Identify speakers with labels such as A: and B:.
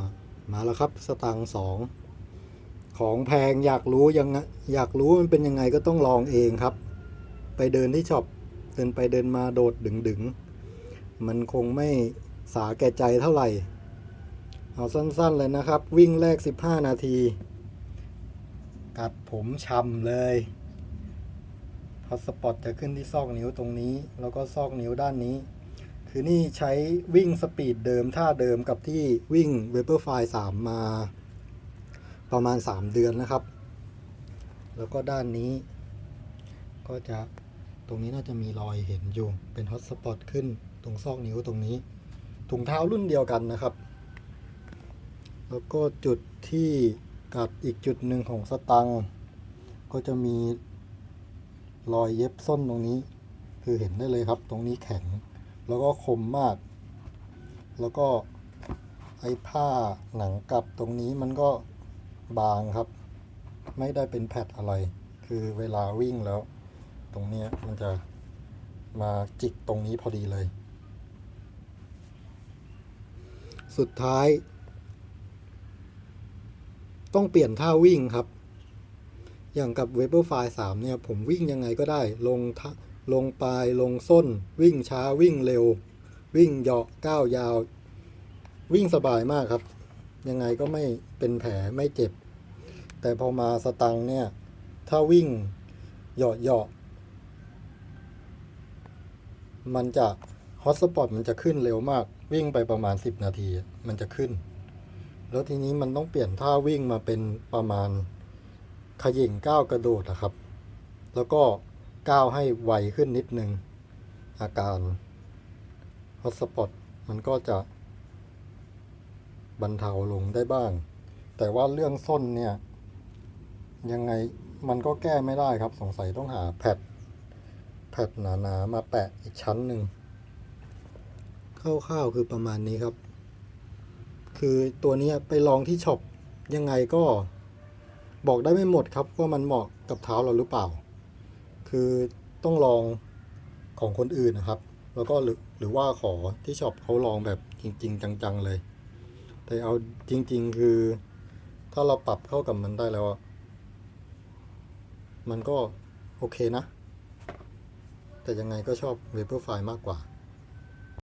A: ามาแล้วครับสตางค์สองของแพงอยากรู้ยังไงอยากรู้มันเป็นยังไงก็ต้องลองเองครับ ไปเดินที่ช็อปเดินไปเดินมาโดดดึงดึงๆมันคงไม่สาแก่ใจเท่าไหร่ เอาสั้นๆเลยนะครับ วิ่งแรก 15 นาที กัดผมช้ำเลยพอสปอตจะขึ้นที่ซอกนิ้วตรงนี้ แล้วก็ซอกนิ้วด้านนี้ คือนี่ใช้วิ่งสปีดเดิมท่าเดิมกับที่วิ่ง v a p o r f l y 3 มา ประมาณ 3 เดือนนะครับ แล้วก็ด้านนี้ ก็จะตรงนี้น่าจะมีรอยเห็นอยู่ เป็นฮอตสปอตขึ้นตรงซอกนิ้วตรงนี้ ถุงเท้ารุ่นเดียวกันนะครับ แล้วก็จุดที่กัดอีกจุดหนึ่งของสตัง ก็จะมีรอยเย็บส้นตรงนี้ คือเห็นได้เลยครับ ตรงนี้แข็ง แล้วก็คมมาก แล้วก็ไอ้ผ้าหนังกลับตรงนี้มันก็บางครับ ไม่ได้เป็นแพดอะไร คือเวลาวิ่งแล้ว ตรงเนี้ยมันจะมาจิกตรงนี้พอดีเลย สุดท้าย ต้องเปลี่ยนท่าวิ่งครับ อย่างกับ w e b e r f i 3เนี่ย ผมวิ่งยังไงก็ได้ลงทะ ลงปลายลงส้น วิ่งช้าวิ่งเร็ว วิ่งเหาะก้าวยาว วิ่งสบายมากครับ ยังไงก็ไม่เป็นแผลไม่เจ็บ แต่พอมาสตังเนี่ย ถ้าวิ่งเหาะเหาะมันจะฮอตสปอตมันจะขึ้นเร็วมาก วิ่งไปประมาณ 10 นาที มันจะขึ้น แล้วทีนี้มันต้องเปลี่ยนท่าวิ่งมาเป็นประมาณขย่งก้าวกระโดดนะครับ แล้วก็ ก้าวให้ไวขึ้นนิดนึง อาการฮอตสปอตมันก็จะบรรเทาลงได้บ้าง แต่ว่าเรื่องส้นเนี่ย ยังไงมันก็แก้ไม่ได้ครับ สงสัยต้องหาแพดแพดหนาๆมาแปะอีกชั้นหนึ่งคร่าวๆคือประมาณนี้ครับ คือตัวนี้ไปลองที่ช็อปยังไงก็บอกได้ไม่หมดครับว่ามันเหมาะกับเท้าเราหรือเปล่า คือต้องลองของคนอื่นนะครับ แล้วก็หรือหรือว่าขอที่ช็อปเขาลองแบบจริง ๆ จัง ๆ เลย แต่เอาจริง ๆ คือ ถ้าเราปรับเข้ากับมันได้แล้ว มันก็โอเคนะ แต่ยังไงก็ชอบ v a p o r f l y มากกว่า